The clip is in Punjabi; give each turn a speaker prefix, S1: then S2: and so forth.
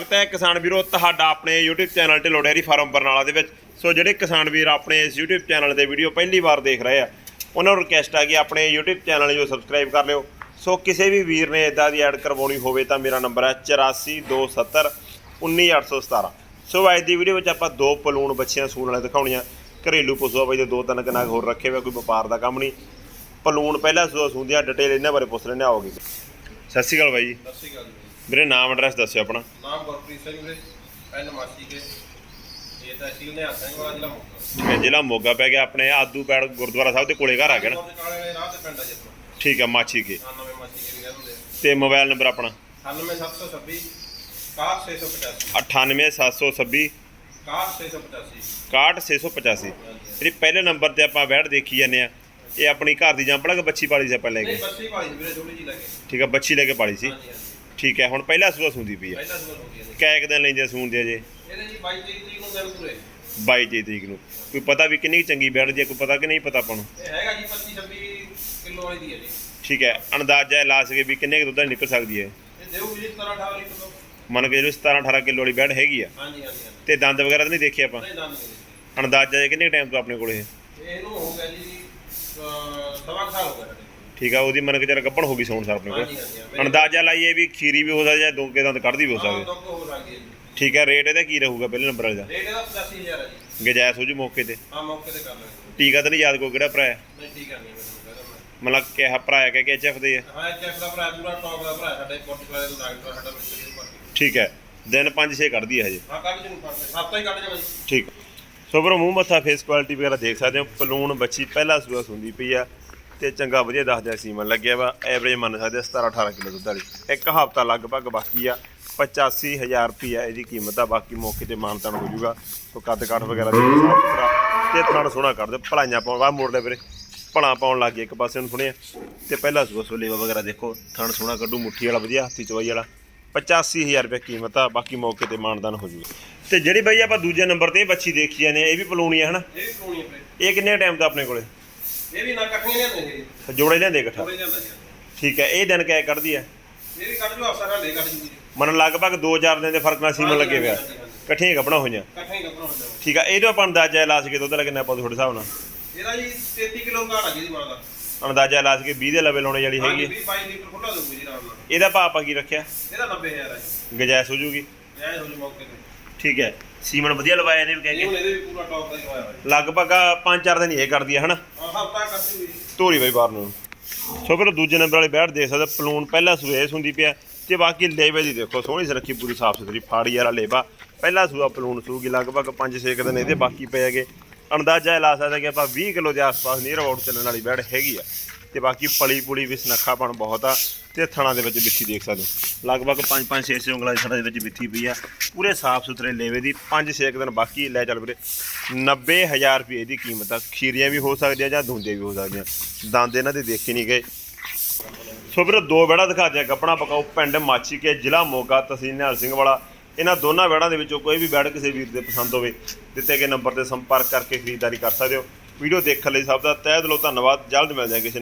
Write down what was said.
S1: ਸਵਾਗਤ ਹੈ ਕਿਸਾਨ ਵੀਰੋ, ਤੁਹਾਡਾ ਆਪਣੇ YouTube ਚੈਨਲ 'ਤੇ ਡੇਅਰੀ ਫਾਰਮ ਬਰਨਾਲਾ ਦੇ ਵਿੱਚ। ਸੋ ਜਿਹੜੇ ਕਿਸਾਨ ਵੀਰ ਆਪਣੇ ਇਸ YouTube ਚੈਨਲ ਤੇ ਵੀਡੀਓ ਪਹਿਲੀ ਵਾਰ ਦੇਖ ਰਹੇ ਆ, ਉਹਨਾਂ ਨੂੰ ਰਿਕਵੈਸਟ ਆ ਕਿ ਆਪਣੇ YouTube ਚੈਨਲ ਨੂੰ ਸਬਸਕ੍ਰਾਈਬ ਕਰ ਲਿਓ। ਸੋ ਕਿਸੇ ਵੀ ਵੀਰ ਨੇ ਇਦਾਂ ਦੀ ਐਡ ਕਰਵਾਉਣੀ ਹੋਵੇ ਤਾਂ ਮੇਰਾ ਨੰਬਰ ਹੈ 8427 19817 ਸੋ ਅੱਜ ਦੀ ਵੀਡੀਓ ਵਿੱਚ ਆਪਾਂ ਦੋ ਪਲੂਣ ਬੱਚੀਆਂ ਸੂਣ ਵਾਲੇ ਦਿਖਾਉਣੀਆਂ। ਘਰੇਲੂ ਪਸ਼ੂ ਆ ਬਈ ਦੇ ਦੋ ਤਿੰਨ ਕਨਾਗ ਹੋਰ ਰੱਖੇ ਹੋਏ ਕੋਈ ਵਪਾਰ ਦਾ ਕੰਮ ਨਹੀਂ। ਪਲੂਣ ਪਹਿਲਾਂ ਸੂਆ ਸੂੰਦੀਆਂ ਡਿਟੇਲ ਇਹਨਾਂ ਬਾਰੇ ਪੁੱਛ ਲੈਣੇ ਆਓਗੇ ਸਤਿ ਸ਼੍ਰੀ ਅਕਾਲ ਬਾਈ। ਜੀ
S2: ਸਤਿ ਸ਼੍ਰੀ ਅਕਾਲ ਜੀ
S1: ਮੇਰੇ ਨਾਮ ਐਡਰੈਸ ਦੱਸਿਓ ਆਪਣਾ।
S2: ਨਾਮ ਗੁਰਪ੍ਰੀਤ ਸਿੰਘ ਵੀਰੇ ਪਿੰਡ ਮਾਸੀ ਕੇ। ਇਹ ਤਹਿਸੀਲ ਨੇ ਸਿੰਘ ਵਾਲਾ ਜ਼ਿਲ੍ਹਾ ਮੋਗਾ।
S1: ਠੀਕ ਹੈ ਜ਼ਿਲ੍ਹਾ ਮੋਗਾ ਪੈ ਗਿਆ ਆਪਣੇ ਆਦੂ ਪੈੜ ਗੁਰਦੁਆਰਾ ਸਾਹਿਬ ਦੇ ਕੋਲੇ ਘਰ ਆ ਗਿਆ ਨਾ?
S2: ਆ ਜੀ
S1: ਠੀਕ ਹੈ ਮਾਛੀ ਕੇ।
S2: ਕੇ
S1: ਤੇ ਮੋਬਾਈਲ ਨੰਬਰ ਆਪਣਾ?
S2: 97726 68685
S1: 98726
S2: 68685
S1: 61685 ਜਿਹੜੀ ਪਹਿਲੇ ਨੰਬਰ ਤੇ ਆਪਾਂ ਵੈੜ ਦੇਖੀ ਜਾਂਦੇ ਆ। ਇਹ ਆਪਣੀ ਘਰ ਦੀ ਜੰਪੜਾ ਕਿ ਬੱਚੀ ਪਾਲੀ ਸੀ ਆਪਾਂ ਲੈ ਕੇ
S2: ਬੱਸੀ ਵਾਲੀ ਵੀਰੇ ਥੋੜੀ ਜੀ ਲੱਗੇ
S1: ਠੀਕ ਹੈ ਬੱਚੀ ਲੈ ਕੇ ਪਾਲੀ ਸੀ। ਠੀਕ ਹੈ ਹੁਣ ਪਹਿਲਾ ਸੂਆ ਸੁੰਦੀ ਪਈ ਆ
S2: ਪਹਿਲਾ ਸਵਾਲ ਹੋ ਗਿਆ ਜੀ
S1: ਕੈ ਇੱਕ ਦਿਨ ਲੈਂਦੇ ਸੂੰਦੇ ਜੇ।
S2: ਇਹਦੇ ਜੀ 22 ਤਰੀਕ ਨੂੰ ਦਿਨ ਪੂਰੇ
S1: 22 ਜੀ ਤਰੀਕ ਨੂੰ। ਕੋਈ ਪਤਾ ਵੀ ਕਿੰਨੀ ਕੁ ਚੰਗੀ ਦੀ ਆ, ਕੋਈ ਪਤਾ ਕਿ ਨਹੀਂ ਪਤਾ ਆਪਾਂ ਨੂੰ।
S2: ਇਹ ਹੈਗਾ ਜੀ 25 26 ਕਿਲੋ ਵਾਲੀ ਦੀ ਹੈ ਜੀ।
S1: ਠੀਕ ਹੈ ਅੰਦਾਜ਼ਾ ਲਾ ਸਕੇ ਵੀ ਕਿੰਨੇ ਕੁ ਦੁੱਧ ਨਿਕਲ ਸਕਦੀ ਹੈ।
S2: ਇਹ ਦੇਊ ਜੀ 17 18 ਲੀਟਰ ਤੋਂ
S1: ਮੰਨ ਕੇ ਜਿਹੜੀ 17 18 ਕਿਲੋ ਵਾਲੀ ਵੈੜ ਹੈਗੀ ਆ।
S2: ਹਾਂਜੀ ਹਾਂਜੀ ਹਾਂਜੀ।
S1: ਤੇ ਦੰਦ ਵਗੈਰਾ ਤਾਂ ਨਹੀਂ ਦੇਖੇ ਆਪਾਂ?
S2: ਨਹੀਂ ਦੰਦ
S1: ਅੰਦਾਜ਼ਾ ਕਿੰਨੇ ਟਾਈਮ ਤੋਂ ਆਪਣੇ ਕੋਲ ਇਹ?
S2: ਇਹ ਇਹਨੂੰ ਹੋ ਗਿਆ ਜੀ ਅਹ, ਸਵਾ ਕੁ ਸਾਲ ਹੋ ਗਿਆ ਸਾਡੇ।
S1: ਠੀਕ ਆ ਉਹਦੀ ਮੰਨ ਕੇ ਚੱਲ ਗੱਭਣ ਹੋ ਗਈ ਸੌਣ ਸਰ ਆਪਣੇ ਕੋਲ
S2: ਹਾਂਜੀ ਹਾਂਜੀ
S1: ਅੰਦਾਜ਼ਾ ਲਾਈਏ ਵੀ ਖੀਰੀ ਵੀ ਹੋ ਸਕਦੀ ਹੈ ਦੋਕੇ ਦੰਦ ਕੱਢਦੀ ਵੀ ਹੋ
S2: ਹਾਂ।
S1: ਸਕਦੀ
S2: ਦੁੱਧ ਹੋ ਸਕਦੀ ਹੈ ਜੀ।
S1: ਠੀਕ ਹੈ ਰੇਟ ਇਹਦਾ ਕੀ ਰਹੂਗਾ ਪਹਿਲੇ ਨੰਬਰ ਵਾਲੇ ਦਾ?
S2: ਰੇਟ ਇਹਦਾ 85000 ਹੈ ਜੀ।
S1: ਗਜਾਇਸ ਹੋ ਜੂ ਮੌਕੇ ਤੇ?
S2: ਹਾਂ ਮੌਕੇ ਤੇ ਕਰ ਲਾਂਗੇ।
S1: ਟੀਕਾ ਤਾਂ ਨਹੀਂ ਯਾਦ ਕੋ ਕਿਹੜਾ ਭਰਾ ਹੈ?
S2: ਨਹੀਂ ਠੀਕ ਹੈ ਨਹੀਂ ਮੈਨੂੰ ਕਹਿੰਦਾ ਮੈਂ।
S1: ਮਤਲਬ ਕਿਹਾ ਭਰਾ ਹੈ ਕਿ ਐਚਐਫ ਦੇ ਹੈ?
S2: ਹਾਂ ਚੈੱਕ ਦਾ ਭਰਾ ਪੂਰਾ ਟੌਪ ਦਾ ਭਰਾ ਸਾਡੇ ਪੋਰਟੁਗਲ ਦਾ ਡਾਕਟਰ ਸਾਡਾ ਮਿਸਤਰੀ ਨੂੰ
S1: ਠੀਕ ਹੈ ਦਿਨ 5-6 ਕੱਢਦੀ ਹੈ ਹਜੇ।
S2: ਹਾਂ ਕੱਢ ਜੂ ਪੜਦੇ ਸੱਤ ਹੀ ਕੱਢ ਜਾਵਾਂ ਜੀ
S1: ਠੀਕ। ਸੋ ਬਰੋ ਮੂੰਹ ਮੱਥਾ ਫੇਸ ਕੁਆਲਿਟੀ ਵਗੈਰਾ ਦੇਖ ਸਕਦੇ ਹੋ। ਪਲੂਣ ਬੱਚੀ ਪਹਿਲਾ ਸੂਆ ਸੁੰਦੀ ਪਈ ਆ। ਤੇ ਚੰਗਾ ਵਧੀਆ ਦੱਸਦਾ ਸੀਮਨ ਲੱਗਿਆ ਵਾ ਐਵਰੇਜ ਮੰਨ ਸਕਦੇ ਆ 17 18 ਕਿਲੋ ਦੁੱਧ ਵਾਲੀ। ਇੱਕ ਹਫਤਾ ਲਗਭਗ ਬਾਕੀ ਆ 85000 ਰੁਪਿਆ ਇਹਦੀ ਕੀਮਤ ਆ ਬਾਕੀ ਮੌਕੇ ਤੇ ਮਾਨਤਾਨ ਹੋ ਜਾਊਗਾ। ਸੋ ਕੱਦ ਕਾਠ ਵਗੈਰਾ ਦੇ ਸਾਫ਼ ਸੁਥਰਾ ਤੇ ਥਣ ਸੋਹਣਾ ਕਰ ਦੇ ਭਲਾਈਆਂ ਪਾਉਣ ਵਾ ਮੋੜ ਲੈ ਵੀਰੇ ਭਲਾ ਪਾਉਣ ਲੱਗ ਗਏ ਇੱਕ ਪਾਸੇ ਨੂੰ ਸੁਣਿਆ। ਤੇ ਪਹਿਲਾ ਸੂਆ ਸੋ ਲੇਵਾ ਵਗੈਰਾ ਦੇਖੋ ਥਣ ਸੋਹਣਾ ਕੱਢੂ ਮੁੱਠੀ ਵਾਲਾ ਵਧੀਆ ਹੱਥੀ ਚਵਾਈ ਵਾਲਾ। 85000 ਰੁਪਏ ਕੀਮਤ ਆ ਬਾਕੀ ਮੌਕੇ ਤੇ ਮਾਨਦਾਨ ਹੋ ਜੂਗਾ ਤੇ ਜਿਹੜੀ ਬਈ ਆਪਾਂ ਦੂਜੇ ਨੰਬਰ ਤੇ ਬੱਚੀ ਦੇਖੀ ਜਾਂਦੇ ਆ ਇਹ ਵੀ ਪਲੂਣੀ ਆ ਹਨਾ?
S2: ਇਹ ਕੋਣੀ ਹੈ
S1: ਇਹ ਕਿੰਨੇ ਟਾਈਮ ਤੋਂ ਆਪਣੇ ਕੋਲੇ?
S2: ਇਹ ਵੀ ਨਾ। ਲਿਆਂਦੇ
S1: ਜੋੜੇ ਲਿਆਂਦੇ ਇਕੱਠਾ
S2: ਥੋੜੇ
S1: ਠੀਕ ਹੈ ਇਹ ਦਿਨ ਕਿਆ ਕੱਢਦੀ ਆ
S2: ਇਹ ਵੀ ਕੱਢ ਜੂ ਅਫਸਰ ਹਲੇ ਕੱਢ ਜੂ ਜੀ
S1: ਮਨ ਲਗਭਗ 2-4 ਦਿਨ ਦੇ ਫ਼ਰਕ ਨਾਲ ਸੀਮਨ ਲੱਗੇ ਪਿਆ। ਇਕੱਠੀਆਂ ਗੱਬਣਾ ਹੋਈਆਂ।
S2: ਇਕੱਠੇ ਹੀ ਹੁੰਦਾ
S1: ਠੀਕ ਆ ਇਹਦਾ ਆਪਾਂ ਅੰਦਾਜ਼ਾ ਲਾ ਸਕੇ ਦੁੱਧ ਦਾ ਕਿੰਨਾ ਆਪਾਂ ਤੁਹਾਡੇ ਹਿਸਾਬ ਨਾਲ।
S2: ਇਹਦਾ ਜੀ 33 ਕਿਲੋ ਘਾਟ ਆ ਜੀ ਦੀ ਮਾਂ ਦਾ।
S1: ਅੰਦਾਜ਼ਾ ਲਾ ਸਕੇ 20 ਦੇ ਲੈਵਲ ਹੋਣੇ ਵਾਲੀ
S2: ਹਾਂਜੀ
S1: ਹੈਗੀ
S2: 20 22 ਲੀਟਰ ਖੁੱਲਾ ਦਊਗੀ ਜੀ ਆਰਾਮ ਨਾਲ।
S1: ਇਹਦਾ ਭਾਅ ਆਪਾਂ ਕੀ ਰੱਖਿਆ?
S2: ਇਹਦਾ 90000 ਆ ਜੀ।
S1: ਗਜਾਇਸ ਹੋ ਜੂਗੀ।
S2: ਐ ਹੋ ਜੂ ਮੌਕੇ ਤੇ।
S1: ਠੀਕ ਹੈ। ਸੀਮਨ ਵਧੀਆ ਲਵਾਇਆ ਇਹਨੇ ਵੀ ਕਹਿ
S2: ਇਹ
S1: ਕੇ
S2: ਇਹਦੇ ਵੀ ਪੂਰਾ ਟੌਪ ਦਾ ਹੀ ਹੋਇਆ ਹੋਇਆ।
S1: ਲਗਭਗ 5-4 ਦਿਨ ਇਹ ਕਰਦੀ ਹੈ ਹਨਾ?
S2: ਹਾਂ ਹਫਤਾ ਕੱਢ ਜੀ
S1: ਧੋਰੀ ਬਾਈ ਬਾਹਰ ਨੂੰ। ਸੋ ਫਿਰ ਦੂਜੇ ਨੰਬਰ ਵਾਲੀ ਬੈਠ ਦੇਖ ਸਕਦੇ ਪਲੂਨ ਪਹਿਲਾ ਸੂਏਸ ਹੁੰਦੀ ਪਿਆ। ਤੇ ਬਾਕੀ ਲੇਵੇ ਦੀ ਦੇਖੋ ਸੋਹਣੀ ਸੁਰੱਖੀ ਪੂਰੀ ਸਾਫ਼ ਸੁਥਰੀ ਫਾੜੀ ਵਾਲਾ ਲੇਵਾ। ਪਹਿਲਾ ਸੂਆ ਪਲੂਨ ਸੂਗੀ ਲਗਭਗ 5-6 ਦਿਨ ਇਹਦੇ ਬਾਕੀ ਪਏ ਹੈਗੇ। ਅੰਦਾਜ਼ਾ ਇਹ ਲਾ ਸਕਦਾ ਕਿ ਆਪਾਂ 20 ਕਿਲੋ ਦੇ ਆਸ-ਪਾਸ ਨੀਅਰ ਅਬਾਊਟ ਚੱਲਣ ਵਾਲੀ ਬੈੜ ਹੈਗੀ ਆ। ਤੇ ਬਾਕੀ ਪਲੀ ਪੁਲੀ ਵੀ ਸਨੱਖਾਪਣ ਬਹੁਤ ਆ। ਤੇ ਥਣਾ ਦੇ ਵਿੱਚ ਬਿੱਥੀ ਦੇਖ ਸਕਦੇ ਹੋ। ਲਗਭਗ 5-5 6-6 ਉਂਗਲਾਂ ਦੀ ਥਣਾ ਦੇ ਵਿੱਚ ਬਿੱਥੀ ਪਈ ਆ। ਪੂਰੇ ਸਾਫ਼ ਸੁਥਰੇ ਲੇਵੇ ਦੀ 5-6 ਦਿਨ ਬਾਕੀ ਲੈ ਚੱਲ ਵੀਰੇ। 90000 ਰੁਪਏ ਦੀ ਕੀਮਤ ਆ। ਖੀਰੀਆਂ ਵੀ ਹੋ ਸਕਦੀਆਂ ਜਾਂ ਧੁੰਦੇ ਵੀ ਹੋ ਸਕਦੀਆਂ। ਦੰਦ ਇਹਨਾਂ ਦੇ ਦੇਖੇ ਨਹੀਂ ਗਏ। ਸੋ ਵੀਰੇ, ਦੋ ਵਿਹੜਾ ਦਿਖਾ ਦਿਆ। ਗੱਪਣਾ ਪਕਾਓ ਪਿੰਡ ਮਾਚੀ ਕੇ ਜ਼ਿਲ੍ਹਾ ਮੋਗਾ, ਤਹਿਸੀਲ ਨਿਹਾਲ ਸਿੰਘ ਵਾਲਾ। ਇਹਨਾਂ ਦੋਨਾਂ ਵਿਹੜਾਂ ਦੇ ਵਿੱਚੋਂ ਕੋਈ ਵੀ ਵਿਹੜ ਕਿਸੇ ਵੀਰ ਦੇ ਪਸੰਦ ਹੋਵੇ, ਦਿੱਤੇ ਗਏ ਨੰਬਰ ਤੇ ਸੰਪਰਕ ਕਰਕੇ ਖਰੀਦਦਾਰੀ ਕਰ ਸਕਦੇ ਹੋ। ਵੀਡੀਓ ਦੇਖਣ ਲਈ ਸਭ ਦਾ ਤਹਿ ਦਿਲੋਂ ਧੰਨਵਾਦ। ਜਲਦ ਮਿਲਦੇ ਹਾਂ ਕਿਸੇ